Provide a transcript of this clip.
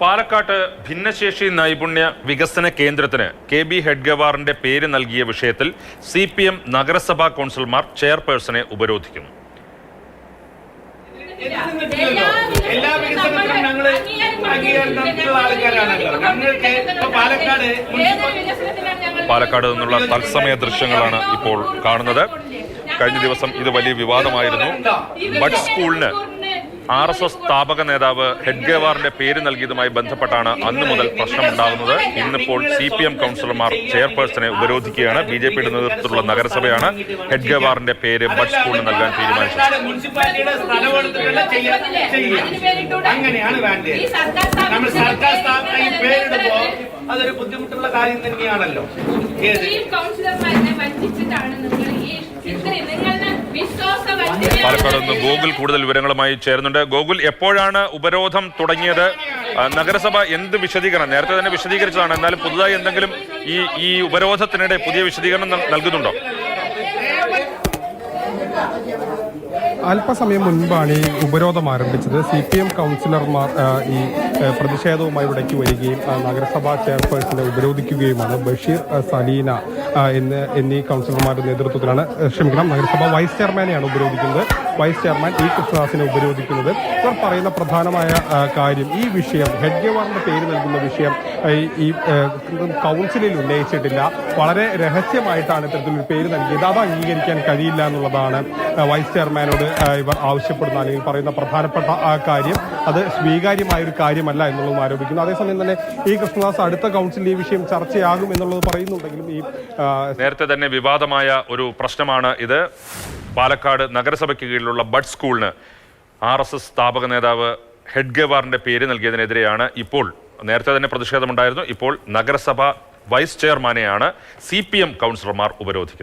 പാലക്കാട്ട് ഭിന്നശേഷി നൈപുണ്യ വികസന കേന്ദ്രത്തിന് കെ ബി ഹെഡ്ഗവാറിന്റെ പേര് നൽകിയ വിഷയത്തിൽ സി പി എം നഗരസഭാ കൗൺസിലർമാർ ചെയർപേഴ്സണെ ഉപരോധിക്കുന്നു. എല്ലാ വികസനത്തിനും ഞങ്ങൾ പാലക്കാട് നിന്നുള്ള തത്സമയ ദൃശ്യങ്ങളാണ് ഇപ്പോൾ കാണുന്നത്. കഴിഞ്ഞ ദിവസം ഇത് വലിയ വിവാദമായിരുന്നു. ബഡ് സ്കൂളിന് ആർ എസ് എസ് സ്ഥാപക നേതാവ് ഹെഡ്ഗേവാറിന്റെ പേര് നൽകിയതുമായി ബന്ധപ്പെട്ടാണ് അന്ന് മുതൽ പ്രശ്നമുണ്ടാകുന്നത്. ഇന്നിപ്പോൾ സി പി എം കൗൺസിലർമാർ ചെയർപേഴ്സണെ ഉപരോധിക്കുകയാണ്. ബി ജെ പിയുടെ നേതൃത്വത്തിലുള്ള നഗരസഭയാണ് ഹെഡ്ഗേവാറിന്റെ പേര് ബഡ് സ്കൂളിന് നൽകാൻ തീരുമാനിച്ചത്. അങ്ങനെയാണ് വേണ്ടത്. നമ്മൾ സർക്കാർ സ്ഥാപനം പേരിടുമ്പോൾ അതൊരു ബുദ്ധിമുട്ടുള്ള കാര്യം തന്നെയാണല്ലോ. പാലക്കാട് നിന്ന് ഗോകുൽ കൂടുതൽ വിവരങ്ങളുമായി ചേരുന്നുണ്ട്. ഗോകുൽ എപ്പോഴാണ് ഉപരോധം തുടങ്ങിയത്? നഗരസഭ എന്ത് വിശദീകരണം? നേരത്തെ തന്നെ വിശദീകരിച്ചതാണ്. എന്നാലും പുതുതായി എന്തെങ്കിലും ഈ ഈ ഉപരോധത്തിനിടെ പുതിയ വിശദീകരണം നൽ- നൽകുന്നുണ്ടോ? അല്പസമയം മുൻപാണ് ഈ ഉപരോധം ആരംഭിച്ചത്. സി പി എം കൗൺസിലർമാർ ഈ പ്രതിഷേധവുമായി ഇവിടേക്ക് വരികയും നഗരസഭാ ചെയർപേഴ്സണെ ഉപരോധിക്കുകയുമാണ്. ബഷീർ സലീന എന്ന് എന്നീ കൗൺസിലർമാരുടെ നേതൃത്വത്തിലാണ് ക്ഷമിക്കണം നഗരസഭ വൈസ് ചെയർമാനെയാണ് ഉപരോധിക്കുന്നത്. വൈസ് ചെയർമാൻ ഇ കൃഷ്ണദാസിനെ ഉപരോധിക്കുന്നത്. ഇവർ പറയുന്ന പ്രധാനമായ കാര്യം ഈ വിഷയം ഹെഡ്ഗേവാറിന്റെ പേര് നൽകുന്ന വിഷയം ഈ- കൗൺസിലിൽ ഉന്നയിച്ചിട്ടില്ല. വളരെ രഹസ്യമായിട്ടാണ് ഇത്തരത്തിലൊരു പേര് നൽകിയത്. അത് അംഗീകരിക്കാൻ കഴിയില്ല എന്നുള്ളതാണ് വൈസ് ചെയർമാനോട് ഇവർ ആവശ്യപ്പെടുന്ന അല്ലെങ്കിൽ പറയുന്ന പ്രധാനപ്പെട്ട കാര്യം. അത് സ്വീകാര്യമായ ഒരു കാര്യമല്ല എന്നുള്ളതും ആരോപിക്കുന്നു. അതേസമയം തന്നെ ഈ കൃഷ്ണദാസ് അടുത്ത കൗൺസിലിൽ ഈ വിഷയം ചർച്ചയാകും എന്നുള്ളത് പറയുന്നുണ്ടെങ്കിലും ഈ നേരത്തെ തന്നെ വിവാദമായ ഒരു പ്രശ്നമാണ് ഇത്. പാലക്കാട് നഗരസഭയ്ക്ക് കീഴിലുള്ള ബഡ് സ്കൂളിന് ആർ എസ് എസ് സ്ഥാപക നേതാവ് ഹെഡ്ഗവാറിന്റെ പേര് നൽകിയതിനെതിരെയാണ് ഇപ്പോൾ നേരത്തെ തന്നെ പ്രതിഷേധമുണ്ടായിരുന്നു. ഇപ്പോൾ നഗരസഭ വൈസ് ചെയർമാനെയാണ് സി പി എം കൗൺസിലർമാർ ഉപരോധിക്കുന്നത്.